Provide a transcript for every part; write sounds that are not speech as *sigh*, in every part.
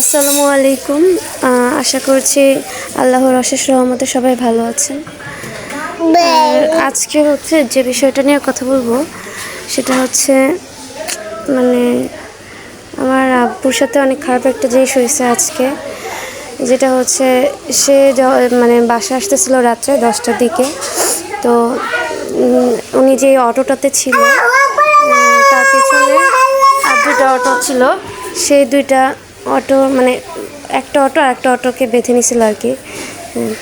আসসালামু আলাইকুম। আশা করছি আল্লাহর অশেষ রহমতে সবাই ভালো আছেন। আজকে হচ্ছে যে বিষয়টা নিয়ে কথা বলব সেটা হচ্ছে মানে আমার আব্বুর সাথে অনেক খারাপ একটা জিনিস হয়েছে আজকে যেটা হচ্ছে সে মানে বাসা আসতেছিল রাত্রে দশটার দিকে। তো উনি যে অটোটাতে ছিল তার পিছনে আর দুটো অটো ছিল সেই দুইটা অটো মানে একটা অটো আর একটা অটোকে বেঁধে নিছিল আর কি।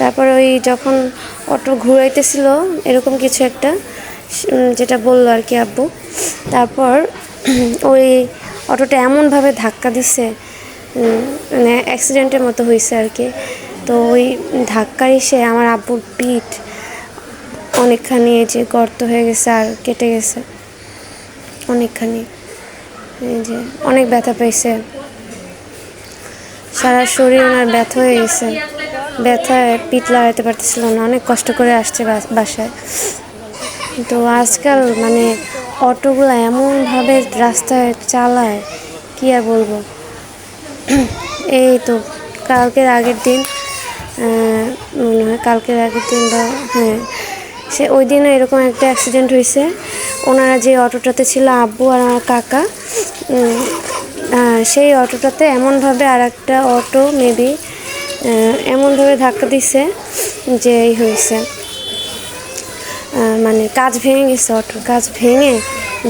তারপর ওই যখন অটো ঘুরাইতেছিল, এরকম কিছু একটা যেটা বলল আর কি আব্বু। তারপর *clears throat* ওই অটোটা এমনভাবে ধাক্কা দিছে মানে অ্যাক্সিডেন্টের মতো হয়েছে আর কি। তো ওই ধাক্কা এসে আমার আব্বুর পিঠ অনেকখানি যে গর্ত হয়ে গেছে আর কেটে গেছে। অনেকখানি, এই যে অনেক ব্যথা পেয়েছে সারা শরীর ওনার ব্যথা হয়ে গেছে। ব্যথায় পিঠ লাগাইতে পারতেছিল না, অনেক কষ্ট করে আসছে বাস- বাসায়। তো আজকাল মানে অটোগুলো এমনভাবে রাস্তায় চালায়, কি আর বলব? *clears throat* এই তো, কালকের আগের দিন মনে হয় কালকের আগের দিন বা হ্যাঁ সে ওই দিনও এরকম একটা অ্যাক্সিডেন্ট হয়েছে। ওনারা যে অটোটাতে ছিল আব্বু আর আমার কাকা সেই অটোটাতে এমনভাবে আর একটা অটো মেবি এমনভাবে ধাক্কা দিছে যে এই হয়েছে। মানে কাজ ভেঙে গেছে অটোর কাজ ভেঙে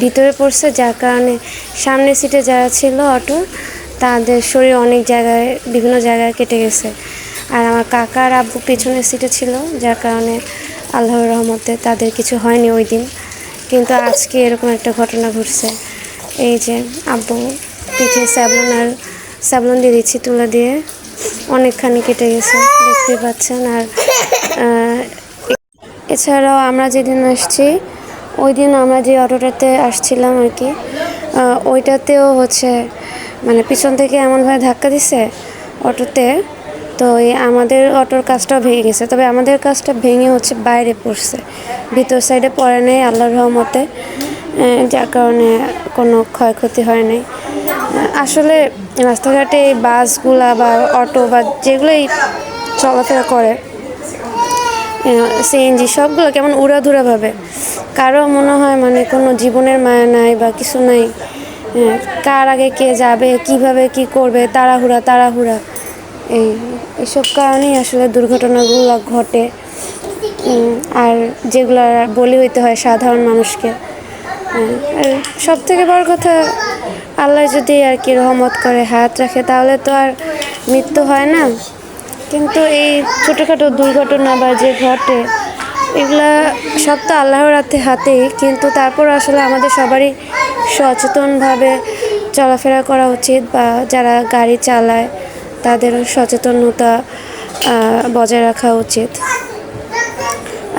ভিতরে পড়ছে, যার কারণে সামনের সিটে যারা ছিল অটো, তাদের শরীর অনেক জায়গায়, বিভিন্ন জায়গায় কেটে গেছে। আর আমার কাকা আর আব্বু পিছনের সিটে ছিল, যার কারণে আল্লাহর রহমতে তাদের কিছু হয়নি ওই দিন। কিন্তু আজকে এরকম একটা ঘটনা ঘটছে। এই যে আব্বু পিঠে স্যাবলন আর স্যাবলন দিয়ে দিচ্ছি তুলে দিয়ে। অনেকখানি কেটে গেছে দেখতে পাচ্ছেন। আর এছাড়াও আমরা যেদিন আসছি, ওই দিন আমরা যে অটোটাতে আসছিলাম আর কি ওইটাতেও হচ্ছে মানে পিছন থেকে এমনভাবে ধাক্কা দিছে অটোতে। তো এই আমাদের অটোর কাজটাও ভেঙে গেছে। তবে আমাদের কাজটা ভেঙে হচ্ছে বাইরে পড়ছে। ভিতর সাইডে পড়ে নেই আল্লাহর রহমতে। যার কারণে কোনো ক্ষয়ক্ষতি হয় নাই। আসলে রাস্তাঘাটে এই বাসগুলা বা অটো বা যেগুলোই চলাফেরা করে সিএনজি সবগুলো কেমন উড়াধুরাভাবে। কারও মনে হয় মানে কোনো জীবনের মায়া নাই বা কিছু নাই। কার আগে কে যাবে, কীভাবে কি করবে, তাড়াহুড়া তাড়াহুড়া। এই এসব কারণেই আসলে দুর্ঘটনাগুলো ঘটে। আর যেগুলো বলি হইতে হয় সাধারণ মানুষকে। আর সব থেকে বড় কথা, আল্লাহ যদি আর কি রহমত করে হাত রাখে, তাহলে তো আর মৃত্যু হয় না। কিন্তু এই ছোটোখাটো দুর্ঘটনা বা যে ঘটে, এগুলা সব তো আল্লাহর হাতে হাতেই। কিন্তু তারপর আসলে আমাদের সবারই সচেতনভাবে চলাফেরা করা উচিত বা যারা গাড়ি চালায় তাদেরও সচেতনতা বজায় রাখা উচিত।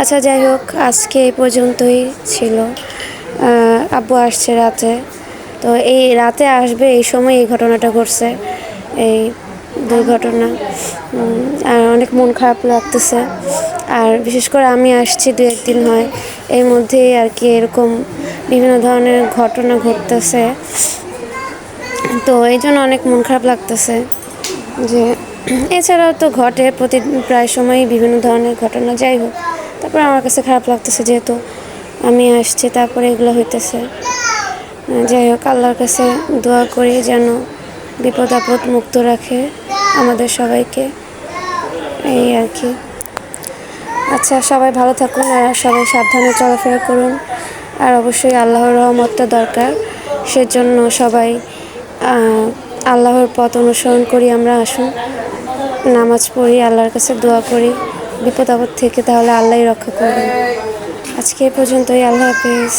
আচ্ছা যাই হোক, আজকে এই পর্যন্তই ছিল। আব্বু আসছে রাতে। তো এই রাতে আসবে, এই সময় এই ঘটনাটা ঘটছে, এই দুর্ঘটনা। আর অনেক মন খারাপ লাগতেছে। আর বিশেষ করে আমি আসছি দু একদিন হয়। এর মধ্যেই আর কি এরকম বিভিন্ন ধরনের ঘটনা ঘটতেছে। তো এই জন্য অনেক মন খারাপ লাগতেছে। যে এছাড়াও তো ঘটে প্রতি প্রায় সময়ই বিভিন্ন ধরনের ঘটনা, যাই হোক। তারপরে আমার কাছে খারাপ লাগতেছে যেহেতু আমি আসছি, তারপরে এগুলো হইতেছে। যাই হোক, আল্লাহর কাছে দোয়া করি যেন বিপদ আপদ মুক্ত রাখে আমাদের সবাইকে। এই আর কি। আচ্ছা সবাই ভালো থাকুন আর সবাই সাবধানে চলাফেরা করুন। আর অবশ্যই আল্লাহর রহমতটা দরকার। সেজন্য সবাই আল্লাহর পথ অনুসরণ করি আমরা, আসুন, নামাজ পড়ি, আল্লাহর কাছে দোয়া করি, বিপদ আপদ থেকে তাহলে আল্লাহই রক্ষা করবেন। আজকে এ পর্যন্তই, আল্লাহ হাফিজ।